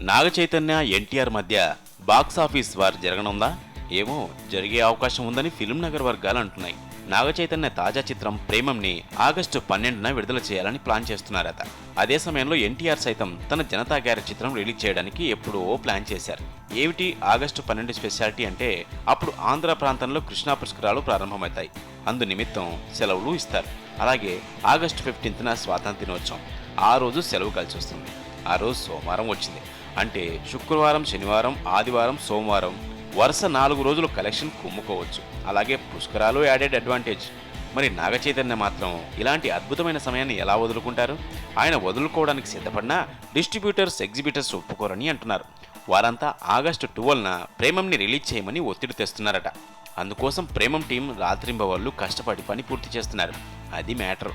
నాగ చైతన్య ఎన్టీఆర్ మధ్య box office war జరగనుందా? ఏమో జరిగే అవకాశం ఉందని ఫిల్మ్ నగర్ వర్గాలు అంటున్నాయి. నాగ చైతన్య తాజా చిత్రం ప్రేమంని ఆగస్టు పన్నెండున విడుదల చేయాలని ప్లాన్ చేస్తున్నారట. అదే సమయంలో ఎన్టీఆర్ సైతం తన జనతా గ్యారె చిత్రం రిలీజ్ చేయడానికి ఎప్పుడో ప్లాన్ చేశారు. ఏమిటి ఆగస్టు పన్నెండు స్పెషాలిటీ అంటే అప్పుడు ఆంధ్ర ప్రాంతంలో కృష్ణా పుష్కరాలు ప్రారంభమవుతాయి. అందు నిమిత్తం సెలవులు ఇస్తారు. అలాగే ఆగస్టు ఫిఫ్టీన్త్న స్వాతంత్ర దినోత్సవం. ఆ రోజు సెలవు కలిసి వస్తుంది. ఆ రోజు సోమవారం వచ్చింది. అంటే శుక్రవారం శనివారం ఆదివారం సోమవారం వరుస నాలుగు రోజులు కలెక్షన్ కుమ్ముకోవచ్చు. అలాగే పుష్కరాలు యాడెడ్ అడ్వాంటేజ్. మరి నాగ చైతన్య మాత్రం ఇలాంటి అద్భుతమైన సమయాన్ని ఎలా వదులుకుంటారు? ఆయన వదులుకోవడానికి సిద్ధపడినా డిస్ట్రిబ్యూటర్స్ ఎగ్జిబిటర్స్ ఒప్పుకోరని అంటున్నారు. వారంతా ఆగస్టు ట్వెల్వ్న ప్రేమంని రిలీజ్ చేయమని ఒత్తిడి తెస్తున్నారట. అందుకోసం ప్రేమం టీం రాత్రింబవళ్ళు కష్టపడి పని పూర్తి చేస్తున్నారు. అది మ్యాటర్.